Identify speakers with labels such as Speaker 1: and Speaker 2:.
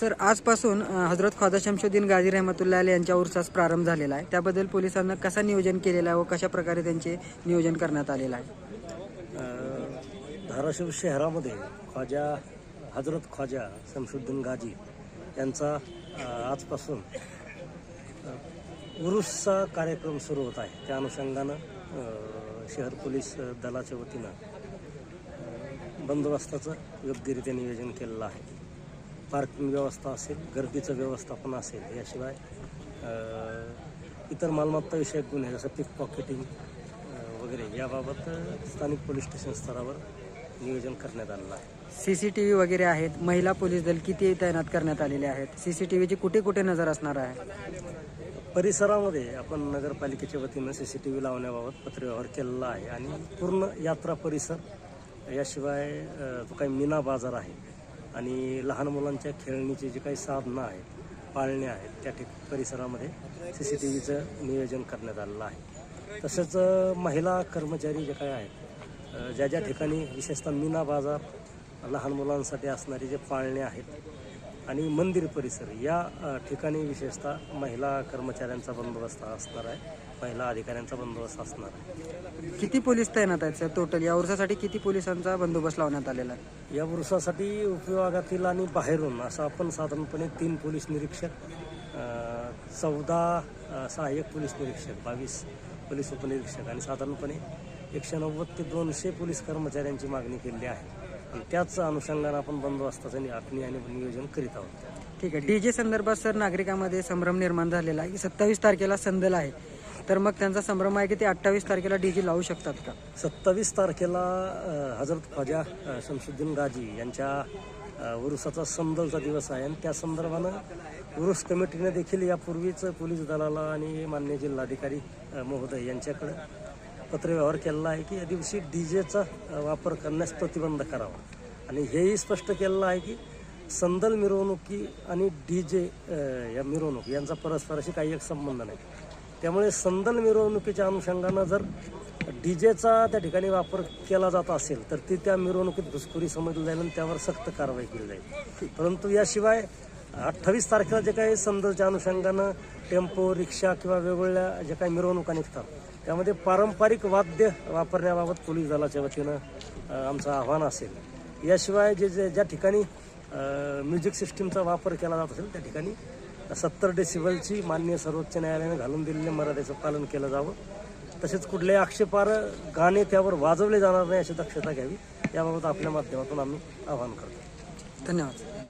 Speaker 1: Sir आजपासून हजरत ख्वाजा शमशुद्दीन गाजी रहमतुल्ला अली यांच्या उर्सास प्रारंभ झालेला आहे. त्याबद्दल पोलिसांना कसा नियोजन केलेला आहे व कशा प्रकारे त्यांचे नियोजन करण्यात आलेलं आहे?
Speaker 2: धाराशिव शहरामध्ये ख्वाजा हजरत ख्वाजा शमशुद्दीन गाजी यांचा आजपासून उरुसचा कार्यक्रम सुरू होत आहे. त्या अनुषंगानं शहर पोलीस दलाच्या वतीनं बंदोबस्ताचं योग्यरित्या नियोजन केलेलं आहे. पार्किंग व्यवस्था असेल गर्दीचं व्यवस्थापन असेल याशिवाय इतर मालमत्ता विषयक गुन्हे जसं पिक पॉकेटिंग वगैरे याबाबत स्थानिक पोलीस स्टेशन स्तरावर नियोजन करण्यात आलेलं आहे.
Speaker 1: सी सी टी व्ही वगैरे आहेत महिला पोलीस दल किती तैनात करण्यात आलेले आहेत सी सी टी व्हीची कुठे कुठे नजर असणार आहे?
Speaker 2: परिसरामध्ये आपण नगरपालिकेच्या वतीनं सी सी टी व्ही लावण्याबाबत पत्रव्यवहार केलेला आहे आणि पूर्ण यात्रा परिसर याशिवाय जो काही मीना बाजार आहे. आणि लहान मुलांच्या खेळणीचे जे काही साधनं आहेत पाळणे आहेत त्या ठिक परिसरामध्ये सी सी टी व्हीचं नियोजन करण्यात आलेलं आहे. तसंच महिला कर्मचारी जे काही आहेत ज्या ज्या ठिकाणी विशेषतः मीना बाजार लहान मुलांसाठी असणारे जे पाळणे आहेत आणि मंदिर परिसर या ठिकाणी विशेषतः महिला कर्मचाऱ्यांचा बंदोबस्त असणार आहे. महिला अधिकाऱ्यांचा बंदोबस्त असणार आहे.
Speaker 1: किती पोलीस तैनात आहेत सर? टोटल या उर्सासाठी किती पोलिसांचा बंदोबस्त लावण्यात आलेला आहे?
Speaker 2: या वृक्षासाठी उपविभागातील आणि बाहेरून असं आपण साधारणपणे तीन पोलीस निरीक्षक चौदा सहाय्यक पोलीस निरीक्षक बावीस पोलीस उपनिरीक्षक आणि साधारणपणे एकशे नव्वद ते दोनशे पोलीस कर्मचाऱ्यांची मागणी केलेली आहे. त्याच अनुषंगानं आपण बंदोबस्ताचं आखणी आणि नियोजन करीत आहोत.
Speaker 1: ठीक आहे. डीजे संदर्भात सर नागरिकांमध्ये संभ्रम निर्माण झालेला आहे. की सत्तावीस तारखेला संदल आहे. तर मग त्यांचा संभ्रम आहे की ते अठ्ठावीस तारखेला डीजे लावू शकतात का?
Speaker 2: सत्तावीस तारखेला हजरत ख्वाजा शमशुद्दीन गाजी यांच्या उरुसाचा संदलचा दिवस आहे. आणि त्या संदर्भानं उरुस कमिटीने देखील यापूर्वीच पोलीस दलाला आणि मान्य जिल्हाधिकारी महोदय यांच्याकडे पत्रव्यवहार केलेला आहे की या दिवशी डी जेचा वापर करण्यास प्रतिबंध करावा. आणि हेही स्पष्ट केलेलं आहे की संदल मिरवणुकी आणि डी जे या मिरवणूक यांचा परस्पराशी काही एक संबंध नाही. त्यामुळे संदल मिरवणुकीच्या अनुषंगानं जर डी जेचा त्या ठिकाणी वापर केला जात असेल तर ती त्या मिरवणुकीत घुसखोरी समजली जाईल आणि त्यावर सक्त कारवाई केली जाईल. परंतु याशिवाय अठ्ठावीस तारखेला जे काही संदलच्या अनुषंगानं टेम्पो रिक्षा किंवा वेगवेगळ्या ज्या काही मिरवणुका निघतात त्यामध्ये पारंपरिक वाद्य वापरण्याबाबत पोलीस दलाच्या वतीनं आमचं आव्हान असेल. याशिवाय जे जे ज्या ठिकाणी म्युझिक सिस्टीमचा वापर केला जात असेल त्या ठिकाणी सत्तर डेसिबलची मान्य सर्वोच्च न्यायालयाने घालून दिलेल्या मर्यादेचं पालन केलं जावं. तसेच कुठल्याही आक्षेपार गाणे त्यावर वाजवले जाणार नाही अशी दक्षता घ्यावी. याबाबत आपल्या माध्यमातून आम्ही आवाहन करतो.
Speaker 1: धन्यवाद.